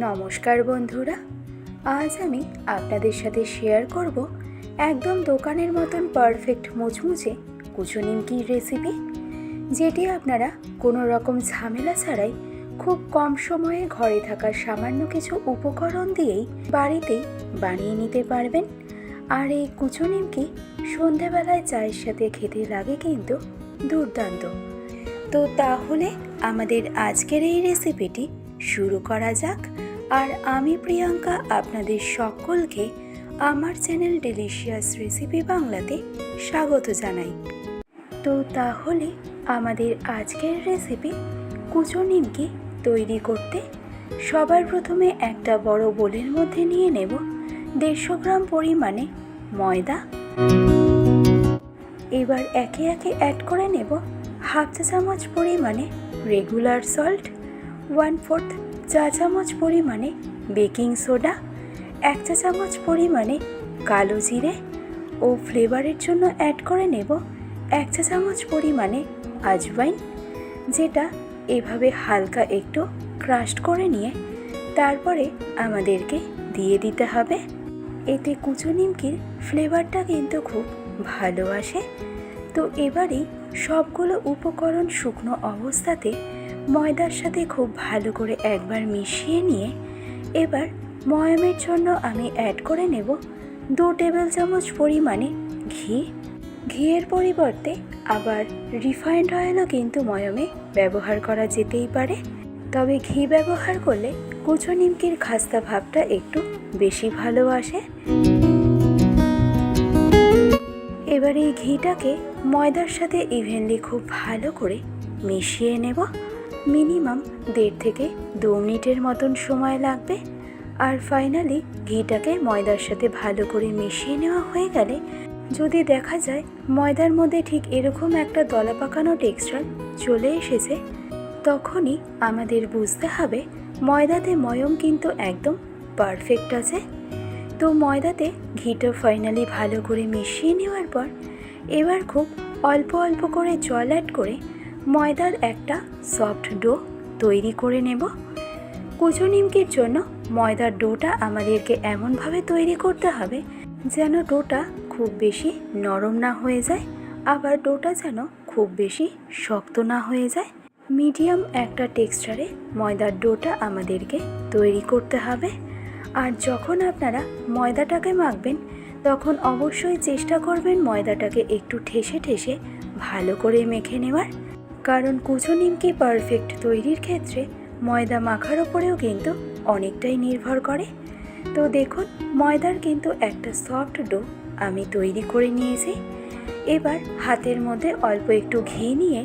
নমস্কার বন্ধুরা, আজ আমি আপনাদের সাথে শেয়ার করব একদম দোকানের মতন পারফেক্ট মুচমুচে কুচু নিমকির রেসিপি যেটি আপনারা কোনো রকম ঝামেলা ছাড়াই খুব কম সময়ে ঘরে থাকা সামান্য কিছু উপকরণ দিয়েই বাড়িতেই বানিয়ে নিতে পারবেন। আর এই কুচু নিমকি সন্ধেবেলায় চায়ের সাথে খেতে লাগে কিন্তু দুর্দান্ত। তো তাহলে আমাদের আজকের এই রেসিপিটি শুরু করা যাক। আর আমি প্রিয়াঙ্কা আপনাদের সকলকে আমার চ্যানেল ডেলিশিয়াস রেসিপি বাংলাতে স্বাগত জানাই। তো তাহলে আমাদের আজকের রেসিপি কুচো নিমকি তৈরি করতে সবার প্রথমে একটা বড় বোলের মধ্যে নিয়ে নেব দেড়শো গ্রাম পরিমাণে ময়দা। এবার একে একে অ্যাড করে নেব হাফ চা চামচ পরিমাণে রেগুলার সল্ট ওয়ান ফোর্থ চা চামচ পরিমাণে বেকিং সোডা, এক চা চামচ পরিমাণে কালো জিরে ও ফ্লেভারের জন্য অ্যাড করে নেব এক চা চামচ পরিমাণে আজওয়াইন, যেটা এভাবে হালকা একটু ক্রাশড করে নিয়ে তারপরে আমাদেরকে দিয়ে দিতে হবে। এতে কুচো নিমকির ফ্লেভারটা কিন্তু খুব ভালো আসে। তো এবারেই সবগুলো উপকরণ শুকনো অবস্থাতে ময়দার সাথে খুব ভালো করে একবার মিশিয়ে নিয়ে এবার ময়ামের জন্য আমি অ্যাড করে নেব দু টেবিল চামচ পরিমাণে ঘি। ঘিয়ের পরিবর্তে আবার রিফাইন্ড অয়েলও কিন্তু ময়মে ব্যবহার করা যেতেই পারে। তবে ঘি ব্যবহার করলে কুচো নিমকির খাস্তা ভাবটা একটু বেশি ভালো আসে। এবার এই ঘিটাকে ময়দার সাথে ইভেনলি খুব ভালো করে মিশিয়ে নেব। মিনিমাম দেড় থেকে দু মিনিটের মতন সময় লাগবে। আর ফাইনালি ঘিটাকে ময়দার সাথে ভালো করে মিশিয়ে নেওয়া হয়ে গেলে যদি দেখা যায় ময়দার মধ্যে ঠিক এরকম একটা দলা পাকানো টেক্সচার চলে এসেছে, তখনই আমাদের বুঝতে হবে ময়দাতে ময়ম কিন্তু একদম পারফেক্ট আছে। তো ময়দাতে ঘিটা ফাইনালি ভালো করে মিশিয়ে নেওয়ার পর এবার খুব অল্প অল্প করে জল অ্যাড করে ময়দার একটা সফট ডো তৈরি করে নেব। কুচো নিমকির জন্য ময়দার ডোটা আমাদেরকে এমনভাবে তৈরি করতে হবে যেন ডোটা খুব বেশি নরম না হয়ে যায়, আবার ডোটা যেন খুব বেশি শক্ত না হয়ে যায়। মিডিয়াম একটা টেক্সচারে ময়দার ডোটা আমাদেরকে তৈরি করতে হবে। আর যখন আপনারা ময়দাটাকে মাখবেন, তখন অবশ্যই চেষ্টা করবেন ময়দাটাকে একটু ঠেসে ঠেসে ভালো করে মেখে নেওয়ার। কারণ কুচো নিমকি পারফেক্ট তৈরির ক্ষেত্রে ময়দা মাখার ওপরেও কিন্তু অনেকটাই নির্ভর করে। তো দেখুন, ময়দার কিন্তু একটা সফট ডো আমি তৈরি করে নিয়েছি। এবার হাতের মধ্যে অল্প একটু ঘি নিয়ে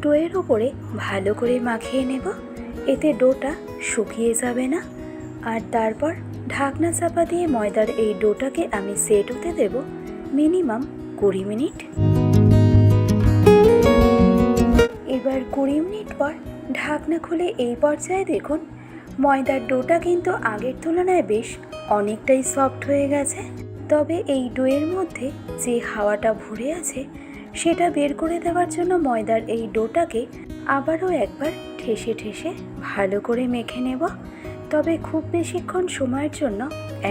ডোয়ের ওপরে ভালো করে মাখিয়ে নেব। এতে ডোটা শুকিয়ে যাবে না। আর তারপর ঢাকনা চাপা দিয়ে ময়দার এই ডোটাকে আমি সেট হতে দেব মিনিমাম কুড়ি মিনিট। এবার কুড়ি মিনিট পর ঢাকনা খুলে এই পর্যায়ে দেখুন, ময়দার ডোটা কিন্তু আগের তুলনায় বেশ অনেকটাই সফট হয়ে গেছে। তবে এই ডোয়ের মধ্যে যে হাওয়াটা ভরে আছে, সেটা বের করে দেওয়ার জন্য ময়দার এই ডোটাকে আবারও একবার ঠেসে ঠেসে ভালো করে মেখে নেব। তবে খুব বেশিক্ষণ সময়ের জন্য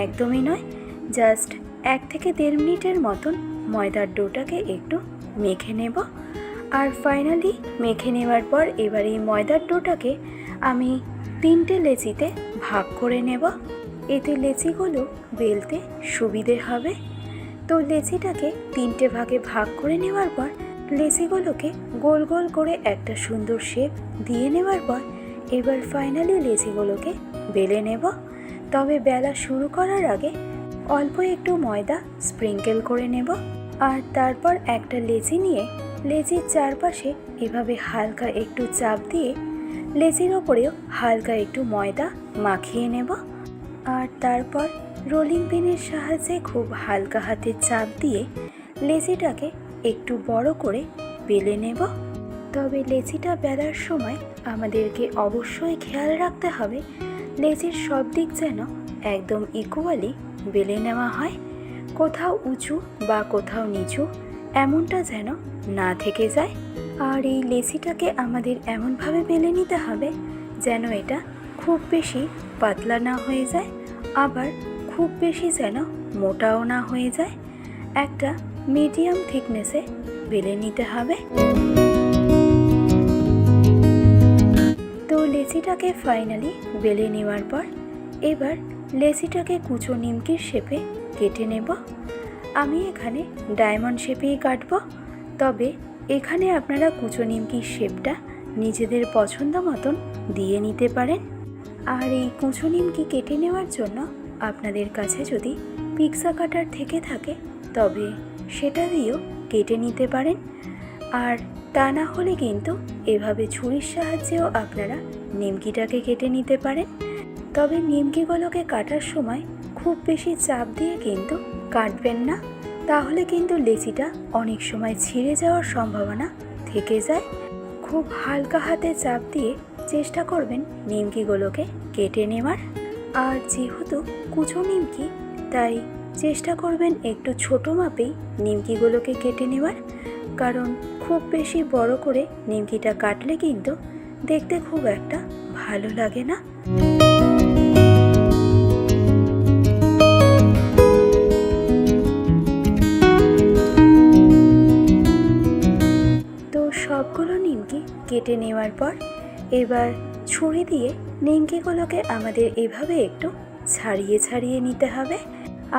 একদমই নয়, জাস্ট এক থেকে দেড় মিনিটের মতন ময়দার ডোটাকে একটু মেখে নেব। আর ফাইনালি মেখে নেওয়ার পর এবার এই ময়দার ডোটাকে আমি তিনটে লেচিতে ভাগ করে নেব। এতে লেচিগুলো বেলতে সুবিধে হবে। তো লেচিটাকে তিনটে ভাগে ভাগ করে নেওয়ার পর লেচিগুলোকে গোল গোল করে একটা সুন্দর শেপ দিয়ে নেওয়ার পর এবার ফাইনালি লেচিগুলোকে বেলে নেব। তবে বেলা শুরু করার আগে অল্প একটু ময়দা স্প্রিঙ্কেল করে নেব। আর তারপর একটা লেচি নিয়ে লেচির চারপাশে এভাবে হালকা একটু চাপ দিয়ে লেচির ওপরেও হালকা একটু ময়দা মাখিয়ে নেব। আর তারপর রোলিং পিনের সাহায্যে খুব হালকা হাতে চাপ দিয়ে লেচিটাকে একটু বড় করে বেলে নেব। তবে লেচিটা বেলার সময় আমাদেরকে অবশ্যই খেয়াল রাখতে হবে লেচির সব দিক যেন একদম ইকুয়ালি বেলে নেওয়া হয়। কোথাও উঁচু বা কোথাও নিচু এমনটা যেন না থেকে যায়। আর এই লেচিটাকে আমাদের এমনভাবে বেলে নিতে হবে যেন এটা খুব বেশি পাতলা না হয়ে যায়, আবার খুব বেশি যেন মোটাও না হয়ে যায়। একটা মিডিয়াম থিকনেসে বেলে নিতে হবে। তো লেচিটাকে ফাইনালি বেলে নেওয়ার পর এবার লেচিটাকে কুচো নিমকির শেপে কেটে নেব। আমি এখানে ডায়মন্ড শেপেই কাটবো। তবে এখানে আপনারা কুচো নিমকির শেপটা নিজেদের পছন্দ মতন দিয়ে নিতে পারেন। আর এই কুচো নিমকি কেটে নেওয়ার জন্য আপনাদের কাছে যদি পিক্সা কাটার থেকে থাকে, তবে সেটা দিয়েও কেটে নিতে পারেন। আর তা না হলে কিন্তু এভাবে ছুরির সাহায্যেও আপনারা নিমকিটাকে কেটে নিতে পারেন। তবে নিমকিগুলোকে কাটার সময় খুব বেশি চাপ দিয়ে কিন্তু কাটবেন না। তাহলে কিন্তু লেচিটা অনেক সময় ছিঁড়ে যাওয়ার সম্ভাবনা থেকে যায়। খুব হালকা হাতে চাপ দিয়ে চেষ্টা করবেন নিমকিগুলোকে কেটে নেওয়ার। আর যেহেতু কুচো নিমকি, তাই চেষ্টা করবেন একটু ছোট মাপেই নিমকিগুলোকে কেটে নেওয়ার। কারণ খুব বেশি বড় করে নিমকিটা কাটলে কিন্তু দেখতে খুব একটা ভালো লাগে না। কেটে নেওয়ার পর এবার ছুরি দিয়ে নিমকিগুলোকে আমাদের এভাবে একটু ছাড়িয়ে ছাড়িয়ে নিতে হবে।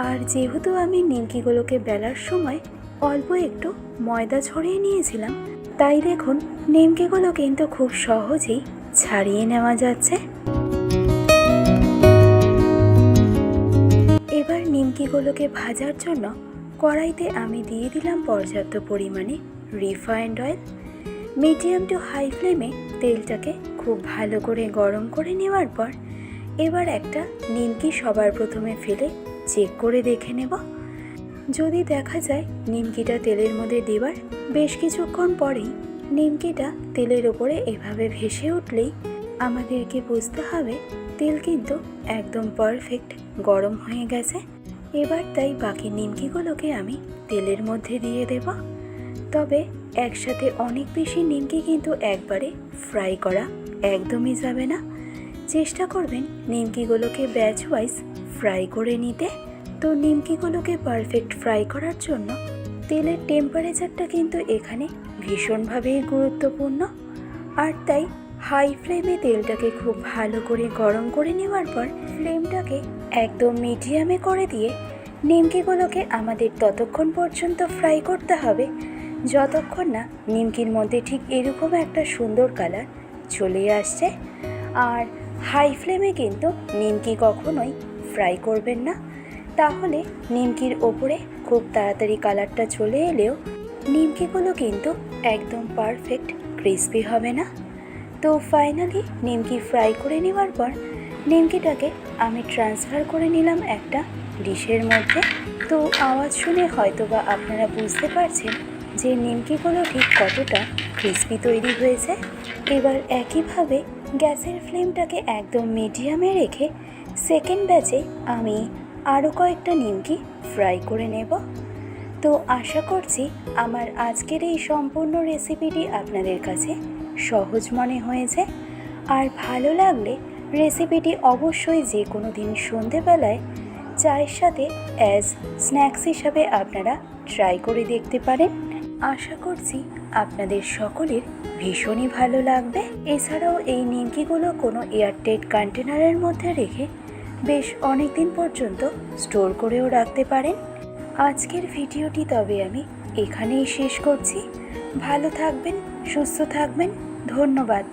আর যেহেতু আমি নিমকিগুলোকে বেলার সময় অল্প একটু ময়দা ছড়িয়ে নিয়েছিলাম, তাই দেখুন নিমকিগুলো কিন্তু খুব সহজেই ছাড়িয়ে নেওয়া যাচ্ছে। এবার নিমকিগুলোকে ভাজার জন্য কড়াইতে আমি দিয়ে দিলাম পর্যাপ্ত পরিমাণে refined oil medium to high ফ্লেমে তেলটাকে খুব ভালো করে গরম করে নেওয়ার পর এবার একটা নিমকি সবার প্রথমে ফেলে চেক করে দেখে নেব। যদি দেখা যায় নিমকিটা তেলের মধ্যে দেওয়ার বেশ কিছুক্ষণ পরেই নিমকিটা তেলের ওপরে এভাবে ভেসে উঠলেই আমাদেরকে বুঝতে হবে তেল কিন্তু একদম পারফেক্ট গরম হয়ে গেছে। এবার তাই বাকি নিমকিগুলোকে আমি তেলের মধ্যে দিয়ে দেব। তবে একসাথে অনেক বেশি নিমকি কিন্তু একবারে ফ্রাই করা একদমই যাবে না। চেষ্টা করবেন নিমকিগুলোকে ব্যাচ ওয়াইজ ফ্রাই করে নিতে। তো নিমকিগুলোকে পারফেক্ট ফ্রাই করার জন্য তেলের টেম্পারেচারটা কিন্তু এখানে ভীষণভাবেই গুরুত্বপূর্ণ। আর তাই হাই ফ্লেমে তেলটাকে খুব ভালো করে গরম করে নেওয়ার পর ফ্লেমটাকে একদম মিডিয়ামে করে দিয়ে নিমকিগুলোকে আমাদের ততক্ষণ পর্যন্ত ফ্রাই করতে হবে। যতক্ষণ না নিমকির মধ্যে ঠিক এরকম একটা সুন্দর কালার চলে আসছে, আর হাই ফ্লেমে কিন্তু নিমকি কখনোই ফ্রাই করবেন না। তাহলে নিমকির ওপরে খুব তাড়াতাড়ি কালারটা চলে এলেও নিমকিগুলো কিন্তু একদম পারফেক্ট ক্রিসপি হবে না। তো ফাইনালি নিমকি ফ্রাই করে নেওয়ার পর নিমকিটাকে আমি ট্রান্সফার করে নিলাম একটা ডিশের মধ্যে। তো আওয়াজ শুনে হয়তোবা আপনারা বুঝতে পারছেন যে নিমকিগুলো ঠিক কতটা ক্রিসপি তৈরি হয়েছে, এবার একইভাবে গ্যাসের ফ্লেমটাকে একদম মিডিয়ামে রেখে সেকেন্ড ব্যাচে আমি আরও কয়েকটা নিমকি ফ্রাই করে নেব। তো আশা করছি আমার আজকের এই সম্পূর্ণ রেসিপিটি আপনাদের কাছে সহজ মনে হয়েছে। আর ভালো লাগলে রেসিপিটি অবশ্যই যে কোনো দিন সন্ধেবেলায় চায়ের সাথে অ্যাজ স্ন্যাক্স হিসাবে আপনারা ট্রাই করে দেখতে পারেন। আশা করছি আপনাদের সকলের ভীষণই ভালো লাগবে। এছাড়াও এই নিমকিগুলো কোনো এয়ারটেড কন্টেনারের মধ্যে রেখে বেশ অনেক দিন পর্যন্ত স্টোর করেও রাখতে পারেন। আজকের ভিডিওটি তবে আমি এখানেই শেষ করছি। ভালো থাকবেন, সুস্থ থাকবেন। ধন্যবাদ।